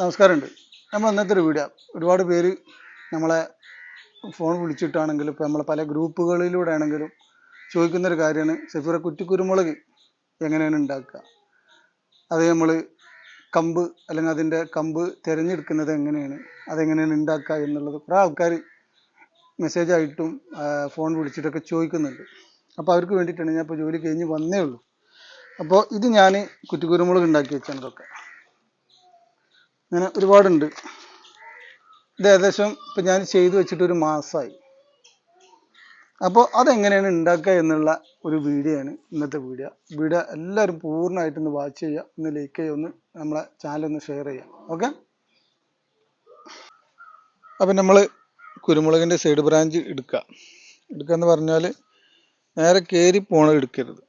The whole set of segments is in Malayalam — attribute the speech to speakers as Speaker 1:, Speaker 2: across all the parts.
Speaker 1: നമസ്കാരമുണ്ട്. നമ്മൾ ഇന്നത്തെ ഒരു വീഡിയോ. ഒരുപാട് പേര് നമ്മളെ ഫോൺ വിളിച്ചിട്ടാണെങ്കിലും ഇപ്പോൾ നമ്മളെ പല ഗ്രൂപ്പുകളിലൂടെ ആണെങ്കിലും ചോദിക്കുന്നൊരു കാര്യമാണ് സഫീറ കുറ്റിക്കുരുമുളക് എങ്ങനെയാണ് ഉണ്ടാക്കുക? അത് നമ്മൾ കമ്പ് അല്ലെങ്കിൽ അതിന്റെ കമ്പ് തിരഞ്ഞെടുക്കുന്നത് എങ്ങനെയാണ് അതെങ്ങനെയാണ് ഉണ്ടാക്കുക എന്നുള്ളത് കുറേ ആൾക്കാർ മെസ്സേജായിട്ടും ഫോൺ വിളിച്ചിട്ടൊക്കെ ചോദിക്കുന്നുണ്ട്. അപ്പോൾ അവർക്ക് വേണ്ടിയിട്ടാണ് ഞാൻ ഇപ്പോൾ ജോലി കഴിഞ്ഞ് വന്നേ ഉള്ളൂ. അപ്പോൾ ഇത് ഞാൻ കുറ്റിക്കുരുമുളക് ഉണ്ടാക്കി വെച്ചാണ് ഇതൊക്കെ. അങ്ങനെ ഒരുപാടുണ്ട്. ഇത് ഏകദേശം ഇപ്പം ഞാൻ ചെയ്തു വെച്ചിട്ട് ഒരു മാസമായി അപ്പോൾ അതെങ്ങനെയാണ് ഉണ്ടാക്കുക എന്നുള്ള ഒരു വീഡിയോ ആണ് ഇന്നത്തെ വീഡിയോ. വീഡിയോ എല്ലാവരും പൂർണമായിട്ട് ഒന്ന് വാച്ച് ചെയ്യുക ഒന്ന് ലൈക്ക് ചെയ്യുക ഒന്ന് നമ്മളെ ചാനൽ ഒന്ന് ഷെയർ ചെയ്യുക. ഓക്കെ അപ്പം നമ്മൾ കുരുമുളകിന്റെ സൈഡ് ബ്രാഞ്ച് എടുക്കുക. എടുക്കുക എന്ന് പറഞ്ഞാൽ നേരെ കയറി പോണത് എടുക്കരുത്.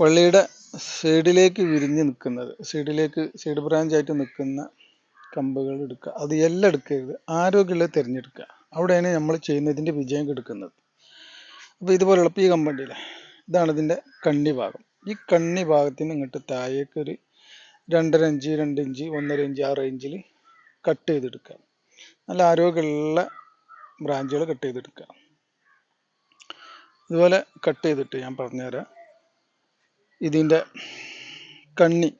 Speaker 1: വള്ളിയുടെ സൈഡിലേക്ക് വിരിഞ്ഞ് നിൽക്കുന്നത് സൈഡിലേക്ക് സൈഡ് ബ്രാഞ്ച് ആയിട്ട് നിൽക്കുന്ന കമ്പുകൾ എടുക്കുക. അത് എല്ലാം എടുക്കരുത്. ആരോഗ്യമുള്ളത് തിരഞ്ഞെടുക്കുക. അവിടെയാണ് നമ്മൾ ചെയ്യുന്നതിന്റെ വിജയം കെടുക്കുന്നത്. അപ്പോൾ ഇതുപോലുള്ള ഈ കമ്പണ്ടിയിലെ ഇതാണ് ഇതിന്റെ കണ്ണി ഭാഗം. ഈ കണ്ണി ഭാഗത്തിന് ഇങ്ങോട്ട് താഴേക്ക് ഒരു രണ്ടര ഇഞ്ച് രണ്ട് ഇഞ്ച് ഒന്നര ഇഞ്ച് ആ ഇഞ്ചിൽ കട്ട് ചെയ്തെടുക്കുക. നല്ല ആരോഗ്യമുള്ള ബ്രാഞ്ചുകൾ കട്ട് ചെയ്തെടുക്കുക. ഇതുപോലെ കട്ട് ചെയ്തിട്ട് ഞാൻ പറഞ്ഞുതരാം. ഇതിന്റെ കണ്ണി.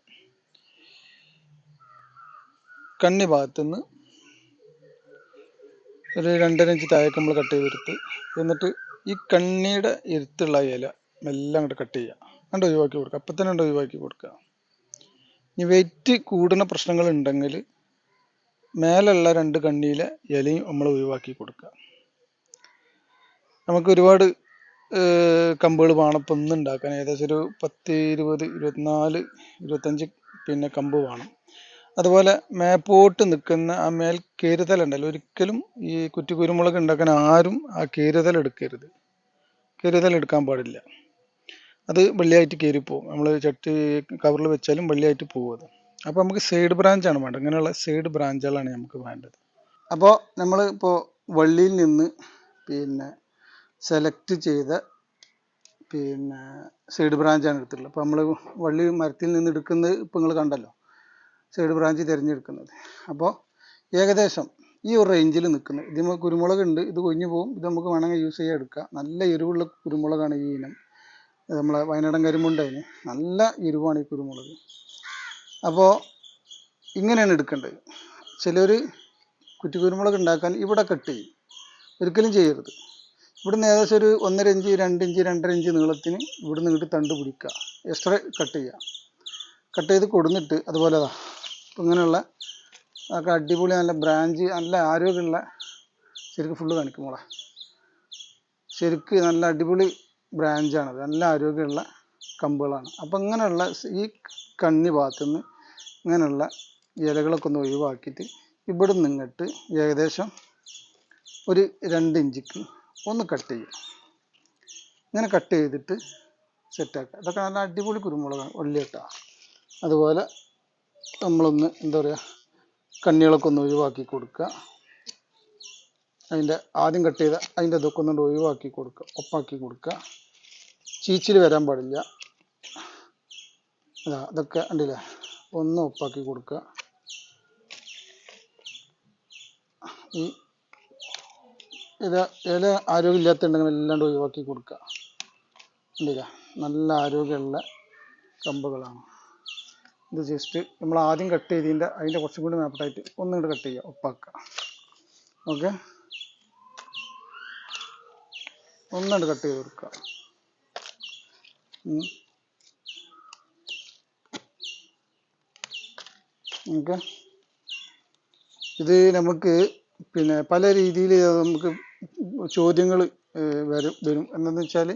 Speaker 1: കണ്ണി ഭാഗത്തുനിന്ന് ഒരു രണ്ടര ഇഞ്ച് താഴേക്ക് നമ്മൾ കട്ട് ചെയ്തെടുത്ത് എന്നിട്ട് ഈ കണ്ണിയുടെ ഇരുത്തുള്ള ഇല മെല്ലെ അങ്ങോട്ട് കട്ട് ചെയ്യുക. രണ്ട് ഒഴിവാക്കി കൊടുക്കുക. അപ്പം തന്നെ രണ്ട് ഒഴിവാക്കി കൊടുക്കുക. ഇനി വെയിറ്റ് കൂടുന്ന പ്രശ്നങ്ങൾ ഉണ്ടെങ്കിൽ മേലുള്ള രണ്ട് കണ്ണിയിലെ ഇലയും നമ്മൾ ഒഴിവാക്കി കൊടുക്കുക. നമുക്ക് ഒരുപാട് കമ്പുകൾ വേണം ഇപ്പം ഇന്ന് ഉണ്ടാക്കാൻ. ഏകദേശം ഒരു പത്ത് ഇരുപത് ഇരുപത്തിനാല് ഇരുപത്തഞ്ച് പിന്നെ കമ്പ് വേണം. അതുപോലെ മേപ്പോട്ട് നിൽക്കുന്ന ആ മേൽ കീരുതല ഉണ്ടല്ലോ. ഒരിക്കലും ഈ കുറ്റി കുരുമുളക് ഉണ്ടാക്കാൻ ആരും ആ കീരുതല എടുക്കരുത്. കീരുതല എടുക്കാൻ പാടില്ല. അത് വെള്ളിയായിട്ട് കയറിപ്പോവും നമ്മൾ ചട്ടി കവറിൽ വെച്ചാലും വെള്ളിയായിട്ട് പോകും അപ്പോൾ നമുക്ക് സൈഡ് ബ്രാഞ്ചാണ് വേണ്ടത്. ഇങ്ങനെയുള്ള സൈഡ് ബ്രാഞ്ചുകളാണ് നമുക്ക് വേണ്ടത്. അപ്പോൾ നമ്മൾ ഇപ്പോൾ വള്ളിയിൽ നിന്ന് പിന്നെ സെലക്ട് ചെയ്ത പിന്നെ സൈഡ് ബ്രാഞ്ചാണ് എടുത്തിട്ടുള്ളത്. അപ്പോൾ നമ്മൾ വള്ളി മരത്തിൽ നിന്ന് എടുക്കുന്നത് ഇപ്പോൾ നിങ്ങൾ കണ്ടല്ലോ. സൈഡ് ബ്രാഞ്ച് തിരഞ്ഞെടുക്കുന്നത്. അപ്പോൾ ഏകദേശം ഈ ഒരു റേഞ്ചിൽ നിൽക്കുന്നത് ഇതിന് കുരുമുളക് ഉണ്ട് ഇത് കൊഞ്ഞു പോകും. ഇത് നമുക്ക് വേണമെങ്കിൽ യൂസ് ചെയ്യാൻ എടുക്കാം. നല്ല എരിവുള്ള കുരുമുളകാണ് ഈ ഇനം. ഇത് നമ്മളെ വയനാടൻ കരിമുണ്ടതിന് നല്ല എരിവാണ് ഈ കുരുമുളക്. അപ്പോൾ ഇങ്ങനെയാണ് എടുക്കേണ്ടത്. ചിലർ കുറ്റി കുരുമുളക് ഉണ്ടാക്കാൻ ഇവിടെ കട്ട് ചെയ്യും. ഒരിക്കലും ചെയ്യരുത്. ഇവിടുന്ന് ഏകദേശം ഒരു ഒന്നര ഇഞ്ച് രണ്ട് ഇഞ്ച് രണ്ടര ഇഞ്ച് നീളത്തിന് ഇവിടുന്ന് ഇങ്ങോട്ട് തണ്ട് പിടിക്കുക. എക്സ്ട്രാ കട്ട് ചെയ്യുക. കട്ട് ചെയ്ത് കൊടുന്നിട്ട് അതുപോലെ അതാ. ഇങ്ങനെയുള്ള ഒക്കെ അടിപൊളി നല്ല ബ്രാഞ്ച് നല്ല ആരോഗ്യമുള്ള ശരിക്കും ഫുള്ള് കാണിക്കും മോളെ. ശരിക്ക് നല്ല അടിപൊളി ബ്രാഞ്ചാണത് നല്ല ആരോഗ്യമുള്ള കമ്പുകളാണ്. അപ്പം ഇങ്ങനെയുള്ള ഈ കണ്ണി ഭാഗത്തു നിന്ന് ഇങ്ങനെയുള്ള ഇലകളൊക്കെ ഒന്ന് ഒഴിവാക്കിയിട്ട് ഇവിടെ നിന്നിട്ട് ഏകദേശം ഒരു രണ്ട് ഇഞ്ചിക്ക് ഒന്ന് കട്ട് ചെയ്യും. ഇങ്ങനെ കട്ട് ചെയ്തിട്ട് സെറ്റാക്കുക ഇതൊക്കെ നല്ല അടിപൊളി കുരുമുളകാണ് ഉള്ളിയിട്ട. അതുപോലെ നമ്മളൊന്ന് എന്താ പറയുക കണ്ണികളൊക്കെ ഒന്ന് ഒഴിവാക്കി കൊടുക്കുക അതിന്റെ ആദ്യം കട്ട് ചെയ്ത അതിന്റെ ഇതൊക്കെ ഒന്നുകൊണ്ട് ഒഴിവാക്കി കൊടുക്കുക ഒപ്പാക്കി കൊടുക്കുക ചീച്ചിൽ വരാൻ പാടില്ല. അതാ ഇതൊക്കെ ഉണ്ടല്ലേ ഒന്ന് ഒപ്പാക്കി കൊടുക്കുക ഈ ഇത് ഇല ആരോഗ്യമില്ലാത്തുണ്ടെങ്കിൽ എല്ലാം ഒഴിവാക്കി കൊടുക്കുക. ഉണ്ടല്ലേ നല്ല ആരോഗ്യമുള്ള കമ്പുകളാണ്. ഇത് ജസ്റ്റ് നമ്മൾ ആദ്യം കട്ട് ചെയ്തതിന്റെ അതിന്റെ കുറച്ചും കൂടി മേപ്പട്ടായിട്ട് ഒന്നുകൂടി കട്ട് ചെയ്യുക ഒപ്പാക്കുക ഓക്കെ ഒന്നുകൊണ്ട് കട്ട് ചെയ്ത് കൊടുക്കുക. ഓക്കെ ഇത് നമുക്ക് പിന്നെ പല രീതിയിൽ നമുക്ക് ചോദ്യങ്ങൾ വരും വരും. എന്താണെന്ന് വെച്ചാൽ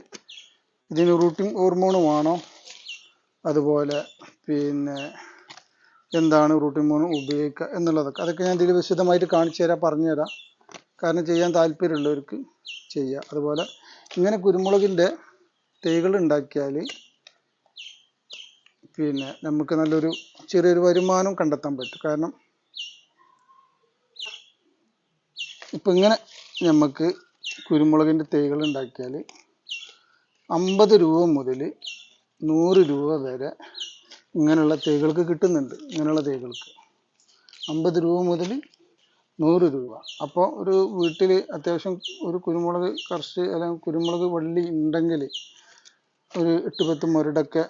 Speaker 1: ഇതിന് റൂട്ടിംഗ് ഹോർമോൺ വേണോ. അതുപോലെ പിന്നെ എന്താണ് റൂട്ടിംഗ് ഹോർമോൺ ഉപയോഗിക്കുക എന്നുള്ളതൊക്കെ. അതൊക്കെ ഞാൻ ഇതിൽ വിശദമായിട്ട് കാണിച്ചു തരാം പറഞ്ഞു തരാം. കാരണം ചെയ്യാൻ താല്പര്യമുള്ളവർക്ക് ചെയ്യുക അതുപോലെ ഇങ്ങനെ കുരുമുളകിന്റെ തൈകൾ ഉണ്ടാക്കിയാൽ പിന്നെ നമുക്ക് നല്ലൊരു ചെറിയൊരു വരുമാനം കണ്ടെത്താൻ പറ്റും. കാരണം ഇപ്പം ഇങ്ങനെ നമുക്ക് കുരുമുളകിന്റെ തൈകൾ ഉണ്ടാക്കിയാൽ അമ്പത് രൂപ മുതൽ നൂറ് രൂപ വരെ ഇങ്ങനെയുള്ള തൈകൾക്ക് കിട്ടുന്നുണ്ട് ഇങ്ങനെയുള്ള തൈകൾക്ക്. അമ്പത് രൂപ മുതൽ നൂറ് രൂപ. അപ്പോൾ ഒരു വീട്ടിൽ അത്യാവശ്യം ഒരു കുരുമുളക് കർഷ അല്ലെങ്കിൽ കുരുമുളക് വള്ളി ഉണ്ടെങ്കിൽ ഒരു എട്ട് പത്ത് മുരടൊക്കെ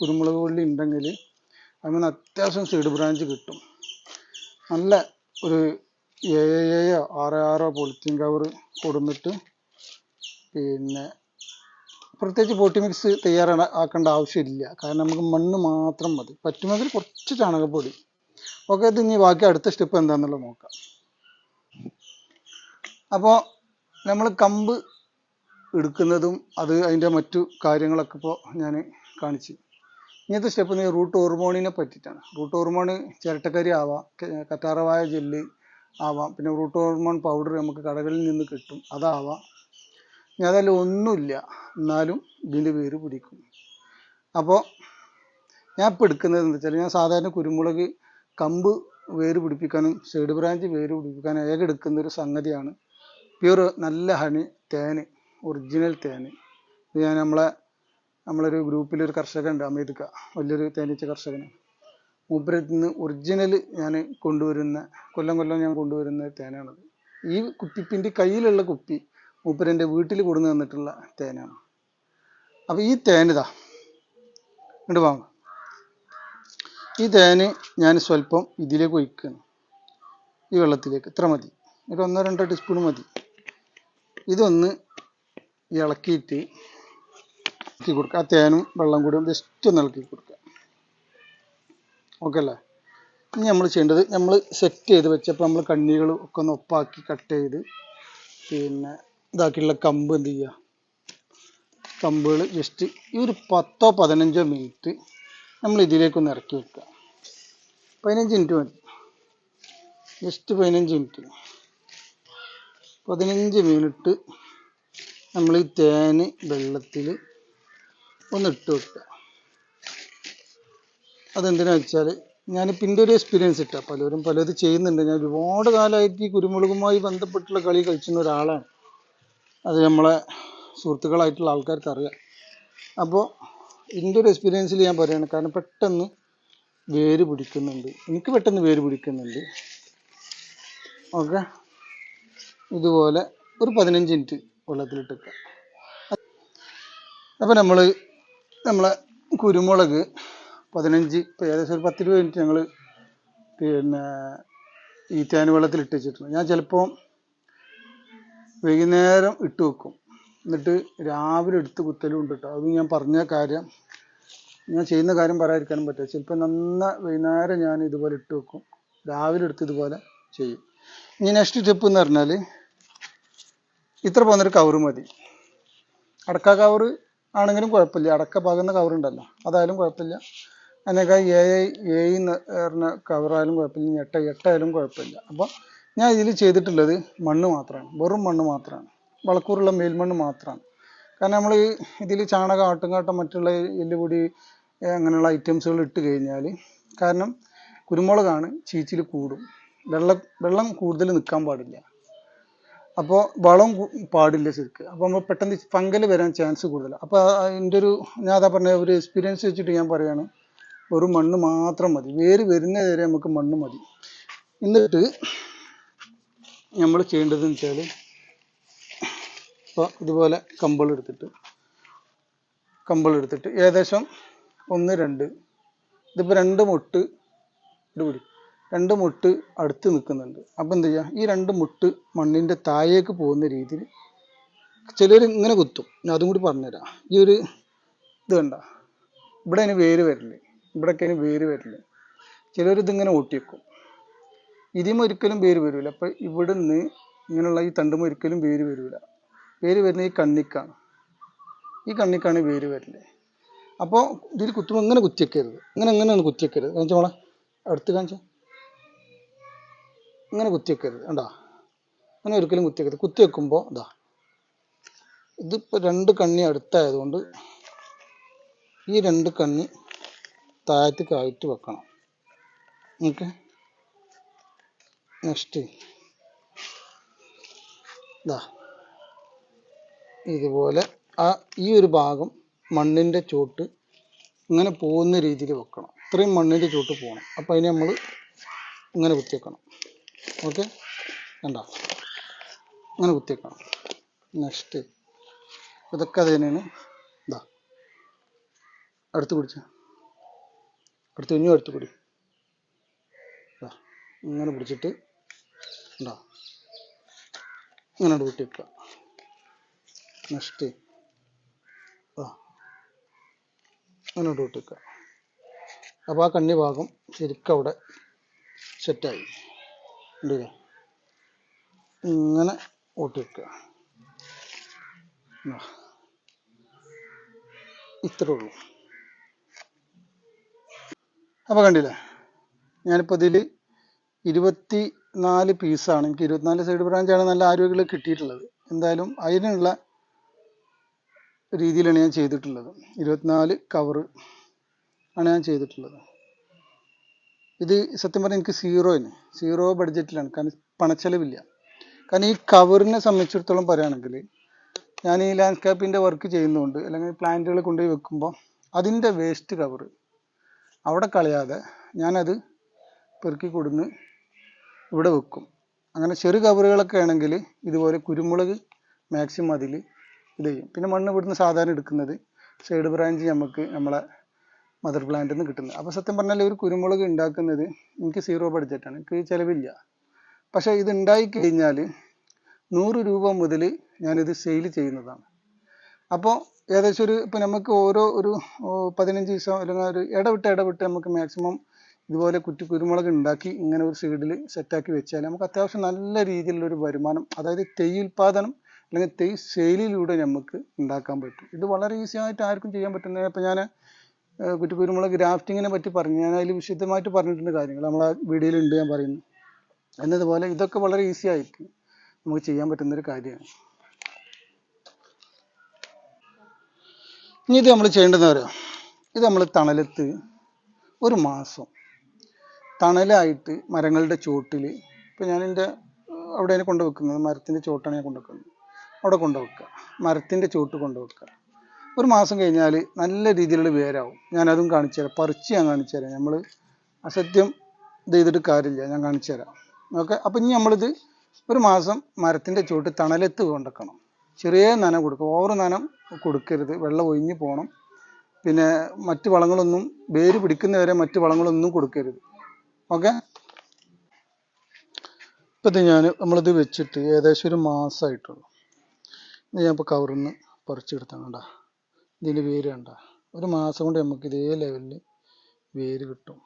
Speaker 1: കുരുമുളക് വള്ളി ഉണ്ടെങ്കിൽ അങ്ങനെ അത്യാവശ്യം സീഡ് ബ്രാഞ്ച് കിട്ടും. നല്ല ഒരു ഏഴ് ഏഴോ ആറ് ആറോ പൊളിത്തീൻ കവർ കൊടുന്നിട്ട് പിന്നെ പ്രത്യേകിച്ച് പോട്ടി മിക്സ് തയ്യാറാണ് ആക്കേണ്ട ആവശ്യമില്ല. കാരണം നമുക്ക് മണ്ണ് മാത്രം മതി. പറ്റുമെങ്കിൽ കുറച്ച് ചാണകപ്പൊടി. ഓക്കെ ഇത് ഇനി ബാക്കി അടുത്ത സ്റ്റെപ്പ് എന്താണെന്നുള്ളത് നോക്കാം. അപ്പോൾ നമ്മൾ കമ്പ് എടുക്കുന്നതും അത് അതിന്റെ മറ്റു കാര്യങ്ങളൊക്കെ ഇപ്പോൾ ഞാൻ കാണിച്ചു. ഇങ്ങനത്തെ സ്റ്റെപ്പ് റൂട്ട് ഹോർമോണിനെ പറ്റിയിട്ടാണ്. റൂട്ട് ഹോർമോൺ ചിരട്ടക്കരി ആവാം കറ്റാറവായ ജെല്ല് ആവാം. പിന്നെ റൂട്ട് ഹോർമോൺ പൗഡർ നമുക്ക് കടകളിൽ നിന്ന് കിട്ടും. അതാവാം. ഇനി അതെല്ലാം ഒന്നുമില്ല. എന്നാലും ഇതിന്റെ വേര് പിടിക്കും. അപ്പോൾ ഞാൻ ഇപ്പോൾ എടുക്കുന്നത് എന്താ വെച്ചാൽ ഞാൻ സാധാരണ കുരുമുളക് കമ്പ് വേര് പിടിപ്പിക്കാനും സൈഡ് ബ്രാഞ്ച് വേര് പിടിപ്പിക്കാനും ഏക എടുക്കുന്ന ഒരു സംഗതിയാണ്. പ്യൂർ നല്ല ഹണി തേൻ ഒറിജിനൽ തേൻ ഇത് ഞാൻ നമ്മളെ നമ്മളൊരു ഗ്രൂപ്പിലൊരു കർഷകനുണ്ട് അമേരിക്ക വലിയൊരു തേനീച്ച കർഷകന് മൂപ്പരത്തിൽ നിന്ന് ഒറിജിനൽ ഞാൻ കൊണ്ടുവരുന്ന കൊല്ലം കൊല്ലം ഞാൻ കൊണ്ടുവരുന്ന തേനാണത്. ഈ കുപ്പിപ്പിന്റെ കയ്യിലുള്ള കുപ്പി മൂപ്പരെന്റെ വീട്ടിൽ കൊണ്ടു തന്നിട്ടുള്ള തേനാണ്. അപ്പോൾ ഈ തേനിതാ ഇങ്ങോട്ട് വാങ്ങും ഈ തേന് ഞാൻ സ്വല്പം ഇതിലേക്ക് ഒഴിക്കുകയാണ് ഈ വെള്ളത്തിലേക്ക്. ഇത്ര മതി. ഒരു ഒന്നോ രണ്ടോ ടീസ്പൂൺ മതി. ഇതൊന്ന് ഇളക്കിയിട്ട് ഇളക്കി കൊടുക്കുക ആ തേനും വെള്ളം കൂടി ജസ്റ്റ് ഒന്ന് ഇളക്കി കൊടുക്കുക ഓക്കെ അല്ലേ ഇനി നമ്മൾ ചെയ്യേണ്ടത് നമ്മൾ സെറ്റ് ചെയ്ത് വെച്ചപ്പോൾ നമ്മൾ കണ്ണികൾ ഒക്കെ ഒന്ന് ഒപ്പാക്കി കട്ട് ചെയ്ത് പിന്നെ ഇതാക്കിയുള്ള കമ്പ് എന്ത് ചെയ്യുക കമ്പുകൾ ജസ്റ്റ് ഈ ഒരു പത്തോ പതിനഞ്ചോ മിനിറ്റ് നമ്മൾ ഇതിലേക്കൊന്ന് ഇറക്കി വെക്കുക. പതിനഞ്ച് മിനിറ്റ് മതി. ജസ്റ്റ് പതിനഞ്ച് മിനിറ്റ് പതിനഞ്ച് മിനിറ്റ് നമ്മൾ ഈ തേന് വെള്ളത്തിൽ ഒന്ന് ഇട്ട് വെക്കുക. അതെന്തിനാ വെച്ചാൽ ഞാൻ എന്റെ ഒരു എക്സ്പീരിയൻസ് ഇട്ട. പലരും പലത് ചെയ്യുന്നുണ്ട്. ഞാൻ ഒരുപാട് കാലമായിട്ട് ഈ കുരുമുളകുമായി ബന്ധപ്പെട്ടുള്ള കളി കളിച്ചുന്ന ഒരാളാണ്. അത് നമ്മളെ സുഹൃത്തുക്കളായിട്ടുള്ള ആൾക്കാർക്ക് അറിയാം. അപ്പോൾ എന്റെ ഒരു എക്സ്പീരിയൻസിൽ ഞാൻ പറയുകയാണ് കാരണം പെട്ടെന്ന് വേര് പിടിക്കുന്നുണ്ട്. എനിക്ക് പെട്ടെന്ന് വേര് പിടിക്കുന്നുണ്ട്. ഓക്കെ? ഇതുപോലെ ഒരു പതിനഞ്ച് മിനിറ്റ് വെള്ളത്തിലിട്ടേക്കുക അപ്പോൾ നമ്മൾ നമ്മളെ കുരുമുളക് പതിനഞ്ച് ഇപ്പം ഏകദേശം ഒരു പത്തിരുപത് മിനിറ്റ് ഞങ്ങൾ പിന്നെ ഈ തേൻ വെള്ളത്തിൽ ഇട്ട് വെച്ചിട്ടുണ്ട്. ഞാൻ ചിലപ്പോൾ വൈകുന്നേരം ഇട്ട് വെക്കും. എന്നിട്ട് രാവിലെ എടുത്ത് കുത്തലും ഉണ്ട് കേട്ടോ അത് ഞാൻ പറഞ്ഞ കാര്യം ഞാൻ ചെയ്യുന്ന കാര്യം പറയാതിരിക്കാനും പറ്റില്ല. ചിലപ്പോൾ നന്ന വൈകുന്നേരം ഞാൻ ഇതുപോലെ ഇട്ട് വെക്കും. രാവിലെ എടുത്ത് ഇതുപോലെ ചെയ്യും. ഇനി നെക്സ്റ്റ് സ്റ്റെപ്പ് എന്ന് പറഞ്ഞാൽ ഇത്ര പോകുന്നൊരു കവറ് മതി. അടക്ക കവറ് ആണെങ്കിലും കുഴപ്പമില്ല. അടക്ക പാകുന്ന കവറുണ്ടല്ലോ അതായാലും കുഴപ്പമില്ല. അതിനൊക്കെ എ എ എന്ന് പറഞ്ഞ കവറായാലും കുഴപ്പമില്ല എട്ട എട്ടായാലും കുഴപ്പമില്ല. അപ്പോൾ ഞാൻ ഇതിൽ ചെയ്തിട്ടുള്ളത് മണ്ണ് മാത്രമാണ് വെറും മണ്ണ് മാത്രമാണ് വളക്കൂറുള്ള മേൽമണ്ണ് മാത്രമാണ് കാരണം നമ്മൾ ഇതിൽ ചാണകം ആട്ടുംകാട്ടം മറ്റുള്ള എല്ലുപൊടി അങ്ങനെയുള്ള ഐറ്റംസുകൾ ഇട്ട് കഴിഞ്ഞാൽ കാരണം കുരുമുളകാണ് ചീച്ചിൽ കൂടും. വെള്ളം വെള്ളം കൂടുതൽ നിൽക്കാൻ പാടില്ല. അപ്പോൾ വളം പാടില്ല ശരിക്ക്. അപ്പോൾ നമ്മൾ പെട്ടെന്ന് ഫംഗൽ വരാൻ ചാൻസ് കൂടുതലാണ് അപ്പോൾ എന്റെ ഒരു ഞാൻ അതാ പറഞ്ഞ ഒരു എക്സ്പീരിയൻസ് വെച്ചിട്ട് ഞാൻ പറയാണ്. ഒരു മണ്ണ് മാത്രം മതി. വേര് വരുന്നത് വരെ നമുക്ക് മണ്ണ് മതി. എന്നിട്ട് നമ്മൾ ചെയ്യേണ്ടതെന്ന് വെച്ചാൽ ഇപ്പോൾ ഇതുപോലെ കമ്പൾ എടുത്തിട്ട് ഏകദേശം ഒന്ന് രണ്ട്. ഇതിപ്പോൾ രണ്ട് മുട്ട് ഇത് പിടി. രണ്ട് മുട്ട് അടുത്ത് നിൽക്കുന്നുണ്ട് അപ്പോൾ എന്ത് ചെയ്യുക ഈ രണ്ട് മുട്ട് മണ്ണിന്റെ താഴേക്ക് പോകുന്ന രീതിയിൽ ചിലർ ഇങ്ങനെ കുത്തും. ഞാൻ അതും കൂടി പറഞ്ഞുതരാം. ഈ ഒരു ഇത് കണ്ട? ഇവിടെ അതിന് വേര് വരില്ലേ? ഇവിടെയൊക്കെ അതിന് വേര് വരില്ല ചിലർ ഇതിങ്ങനെ ഒട്ടിവെക്കും ഇതിമ ഒരിക്കലും വേര് വരില്ല അപ്പം ഇവിടുന്ന് ഇങ്ങനെയുള്ള ഈ തണ്ടുമ ഒരിക്കലും വേര് വരില്ല വേര് വരുന്നത് ഈ കണ്ണിക്കാണ്. ഈ കണ്ണിക്കാണ് വേര് വരൽ. അപ്പോൾ ഇതിൽ കുത്തുമ്പോൾ ഇങ്ങനെ കുത്തിവെക്കരുത്. ഇങ്ങനെ ഇങ്ങനെ ഒന്ന് കുത്തിവെക്കരുത്. കാണിച്ച മോളെ? അടുത്ത് കാണിച്ച? ഇങ്ങനെ കുത്തിവെക്കരുത്. കണ്ടാ? അങ്ങനെ ഒരിക്കലും കുത്തിവെക്കരുത്. കുത്തിവെക്കുമ്പോൾ ഇതാ ഇതിപ്പോൾ രണ്ട് കണ്ണി അടുത്തായതുകൊണ്ട് ഈ രണ്ട് കണ്ണി താഴത്തേക്ക് കയറ്റി വെക്കണം. ഓക്കെ? നെക്സ്റ്റ് ഇതാ ഇതുപോലെ ആ ഈ ഒരു ഭാഗം മണ്ണിന്റെ ചോട്ട് ഇങ്ങനെ പോകുന്ന രീതിയിൽ വെക്കണം. ഇത്രയും മണ്ണിന്റെ ചൂട്ട് പോകണം. അപ്പോൾ അതിനെ നമ്മൾ ഇങ്ങനെ കുത്തിവെക്കണം. ഓക്കെ? കണ്ടോ? അങ്ങനെ കുത്തിവെക്കണം. നെക്സ്റ്റ് ഇതൊക്കെ അത് തന്നെയാണ്. ഇതാ അടുത്ത് പിടിച്ച? അടുത്ത് ഇനിയും എടുത്ത് പിടി. ഇങ്ങനെ പിടിച്ചിട്ട് ഉണ്ടോ ഇങ്ങനെ കൂട്ടി വെക്കുക. നെക്സ്റ്റ് അങ്ങനെ കൂട്ടി വെക്കുക. അപ്പോൾ ആ കണ്ണി ഭാഗം ശരിക്കും അവിടെ സെറ്റായി ഉണ്ടല്ലേ ഇങ്ങനെ ഓട്ടി വെക്കുക. ഇതാ. ഇത്രേ ഉള്ളൂ. അപ്പോൾ കണ്ടില്ലേ? ഞാനിപ്പോൾ ഇതിൽ ഇരുപത്തി നാല് പീസാണ് എനിക്ക് ഇരുപത്തിനാല് സൈഡ് ബ്രാഞ്ചാണ് നല്ല ആരോഗ്യങ്ങൾ കിട്ടിയിട്ടുള്ളത്. എന്തായാലും അതിനുള്ള രീതിയിലാണ് ഞാൻ ചെയ്തിട്ടുള്ളത്. ഇരുപത്തിനാല് കവറ് ആണ് ഞാൻ ചെയ്തിട്ടുള്ളത്. ഇത് സത്യം പറഞ്ഞാൽ എനിക്ക് സീറോയിന് സീറോ ബഡ്ജറ്റിലാണ് കാരണം പണച്ചെലവില്ല. കാരണം ഈ കവറിനെ സംബന്ധിച്ചിടത്തോളം പറയുകയാണെങ്കിൽ ഞാൻ ഈ ലാൻഡ്സ്കേപ്പിന്റെ വർക്ക് ചെയ്യുന്നതുകൊണ്ട് അല്ലെങ്കിൽ പ്ലാന്റുകൾ കൊണ്ടുപോയി വെക്കുമ്പോൾ അതിന്റെ വേസ്റ്റ് കവർ അവിടെ കളയാതെ ഞാനത് പെറുക്കി കൊടുന്ന് ഇവിടെ വെക്കും. അങ്ങനെ ചെറു കവറുകളൊക്കെ ആണെങ്കിൽ ഇതുപോലെ കുരുമുളക് മാക്സിമം അതിൽ ഇത് ചെയ്യും. പിന്നെ മണ്ണ് ഇവിടുന്ന് സാധാരണ എടുക്കുന്നത് സൈഡ് ബ്രാഞ്ച് നമുക്ക് നമ്മളെ മദർ പ്ലാന്റിൽ നിന്ന് കിട്ടുന്നത്. അപ്പോൾ സത്യം പറഞ്ഞാൽ ഒരു കുരുമുളക് ഉണ്ടാക്കുന്നത് എനിക്ക് സീറോ ബഡ്ജറ്റാണ് എനിക്ക് ചിലവില്ല. പക്ഷേ ഇത് ഉണ്ടായി കഴിഞ്ഞാൽ നൂറ് രൂപ മുതൽ ഞാനിത് സെയിൽ ചെയ്യുന്നതാണ്. അപ്പോൾ ഏകദേശം ഒരു ഇപ്പൊ നമുക്ക് ഓരോ ഒരു പതിനഞ്ച് ദിവസം അല്ലെങ്കിൽ ഒരു ഇടവിട്ട് ഇടവിട്ട് നമുക്ക് മാക്സിമം ഇതുപോലെ കുറ്റി കുരുമുളക് ഉണ്ടാക്കി ഇങ്ങനെ ഒരു സൈഡിൽ സെറ്റാക്കി വെച്ചാൽ നമുക്ക് അത്യാവശ്യം നല്ല രീതിയിലുള്ള ഒരു വരുമാനം അതായത് തെയ് ഉൽപാദനം അല്ലെങ്കിൽ തെയ് സെയിലിലൂടെ നമുക്ക് ഉണ്ടാക്കാൻ പറ്റും. ഇത് വളരെ ഈസി ആയിട്ട് ആർക്കും ചെയ്യാൻ പറ്റുന്ന ഇപ്പം ഞാൻ കുറ്റി കുരുമുളക് ഗ്രാഫ്റ്റിങ്ങിനെ പറ്റി പറഞ്ഞു. ഞാൻ അതിൽ വിശദമായിട്ട് പറഞ്ഞിട്ടുണ്ട് കാര്യങ്ങൾ. നമ്മളെ വീഡിയോയിലുണ്ട് ഞാൻ പറയുന്നു എന്നതുപോലെ ഇതൊക്കെ വളരെ ഈസി ആയിട്ട് നമുക്ക് ചെയ്യാൻ പറ്റുന്ന ഒരു കാര്യമാണ്. ഇനി ഇത് നമ്മൾ ചെയ്യേണ്ടതെന്ന് പറയാം ഇത് നമ്മൾ തണലത്ത് ഒരു മാസം തണലായിട്ട് മരങ്ങളുടെ ചുവട്ടിൽ ഇപ്പോൾ ഞാൻ എന്റെ അവിടെയാണ് കൊണ്ടുവെക്കുന്നത് മരത്തിന്റെ ചുവട്ടാണ് ഞാൻ കൊണ്ടുവെക്കുന്നത് അവിടെ കൊണ്ടുവെക്കുക മരത്തിന്റെ ചുവട്ട് കൊണ്ട് വെക്കുക. ഒരു മാസം കഴിഞ്ഞാൽ നല്ല രീതിയിലുള്ള വേരാവും. ഞാനതും കാണിച്ചു തരാം. പറിച്ച് ഞാൻ കാണിച്ചു തരാം. നമ്മൾ അസത്യം ഇത് ചെയ്തിട്ട് കാര്യമില്ല. ഞാൻ കാണിച്ചു തരാം. ഓക്കെ? അപ്പം ഇനി നമ്മളിത് ഒരു മാസം മരത്തിന്റെ ചുവട്ട് തണലത്ത് കൊണ്ടുവെക്കണം ചെറിയ നനം കൊടുക്കുക ഓവർ നനം കൊടുക്കരുത്. വെള്ളം ഒഴിഞ്ഞു പോകണം പിന്നെ മറ്റ് വളങ്ങളൊന്നും വേര് പിടിക്കുന്നവരെ മറ്റ് വളങ്ങളൊന്നും കൊടുക്കരുത്. ഓക്കെ? ഇപ്പം ഇത് ഞാൻ നമ്മളിത് വെച്ചിട്ട് ഏകദേശം ഒരു മാസമായിട്ടുള്ളൂ ഇത് ഞാൻ ഇപ്പോൾ കവറിന്ന് പറിച്ചെടുത്താണ് കണ്ട. ഇതിന്റെ വേര് കണ്ട. ഒരു മാസം കൊണ്ട് നമുക്ക് ഇതേ ലെവലിൽ വേര് കിട്ടും.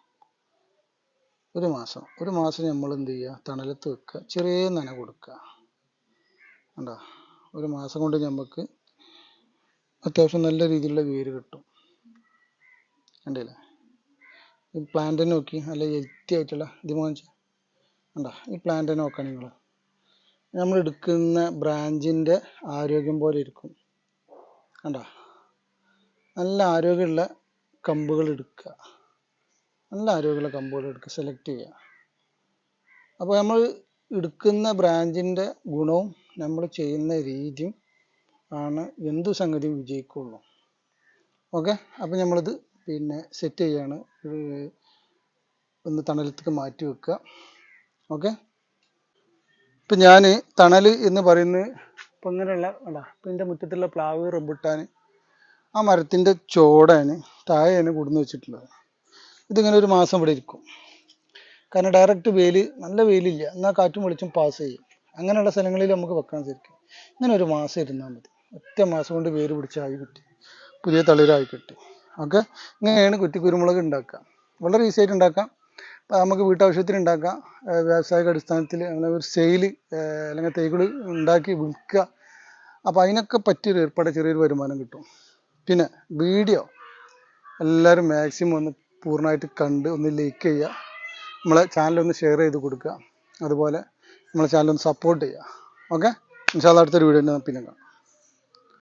Speaker 1: ഒരു മാസം. ഒരു മാസം നമ്മൾ എന്ത് ചെയ്യുക? തണലത്ത് വെക്കുക. ചെറിയ നന കൊടുക്കുക. കണ്ടോ? ഒരു മാസം കൊണ്ട് നമുക്ക് അത്യാവശ്യം നല്ല രീതിയിലുള്ള വേര് കിട്ടും. കണ്ടില്ലേ? ഈ പ്ലാന്റ് നോക്കി നല്ല ഹെൽത്തി ആയിട്ടുള്ള ഇത് വാങ്ങിച്ച. കണ്ടോ? ഈ പ്ലാന്റ് നോക്കാം നിങ്ങൾ നമ്മൾ എടുക്കുന്ന ബ്രാഞ്ചിന്റെ ആരോഗ്യം പോലെ ഇരിക്കും. കണ്ടോ? നല്ല ആരോഗ്യമുള്ള കമ്പുകൾ എടുക്കുക. നല്ല ആരോഗ്യമുള്ള കമ്പുകൾ എടുക്കുക സെലക്ട് ചെയ്യുക. അപ്പോൾ നമ്മൾ എടുക്കുന്ന ബ്രാഞ്ചിന്റെ ഗുണവും നമ്മൾ ചെയ്യുന്ന രീതിയും ആണ് സംഗതി സംഗതിയും വിജയിക്കുള്ളൂ. ഓക്കെ നമ്മൾ നമ്മളിത് പിന്നെ സെറ്റ് ചെയ്യാണ്. ഒന്ന് തണലത്തേക്ക് മാറ്റി വെക്കുക. ഓക്കെ ഇപ്പം ഞാൻ തണൽ എന്ന് പറയുന്നത് ഇപ്പം ഇങ്ങനെയുള്ള അല്ല ഇപ്പം എന്റെ മുറ്റത്തുള്ള പ്ലാവ് റംബുട്ടാൻ ആ മരത്തിന്റെ ചോടാണ് താഴെയാണ് കൊടുന്ന് വെച്ചിട്ടുള്ളത്. ഇതിങ്ങനെ ഒരു മാസം ഇവിടെ ഇരിക്കും. കാരണം ഡയറക്റ്റ് വെയിൽ നല്ല വെയിലില്ല. എന്നാൽ കാറ്റും വെളിച്ചം പാസ് ചെയ്യും. അങ്ങനെയുള്ള സ്ഥലങ്ങളിൽ നമുക്ക് വെക്കാൻ സാധിക്കും ഇങ്ങനെ ഒരു മാസം ഇരുന്നാൽ മതി. ഒറ്റ മാസം കൊണ്ട് വേര് പിടിച്ച പിടിച്ചായി കിട്ടി. പുതിയ തളിരായി കിട്ടി. ഓക്കെ ഇങ്ങനെയാണ് കുറ്റി കുരുമുളക് ഉണ്ടാക്കുക. വളരെ ഈസി ആയിട്ട് ഉണ്ടാക്കാം. നമുക്ക് വീട്ടാവശ്യത്തിന് ഉണ്ടാക്കാം. വ്യാവസായിക അടിസ്ഥാനത്തിൽ ഒരു സെയിൽ അല്ലെങ്കിൽ തൈകൾ ഉണ്ടാക്കി വിൽക്കുക. അപ്പോൾ അതിനൊക്കെ പറ്റിയൊരു ഏർപ്പാട് ചെറിയൊരു വരുമാനം കിട്ടും. പിന്നെ വീഡിയോ എല്ലാവരും മാക്സിമം ഒന്ന് പൂർണമായിട്ട് കണ്ട് ഒന്ന് ലൈക്ക് ചെയ്യുക. നമ്മളെ ചാനൽ ഒന്ന് ഷെയർ ചെയ്ത് കൊടുക്കുക. അതുപോലെ നമ്മളെ ചാനൽ ഒന്ന് സപ്പോർട്ട് ചെയ്യുക. ഓക്കെ ഇൻഷാല്ല അടുത്തൊരു വീഡിയോ പിന്നെ കാണാം.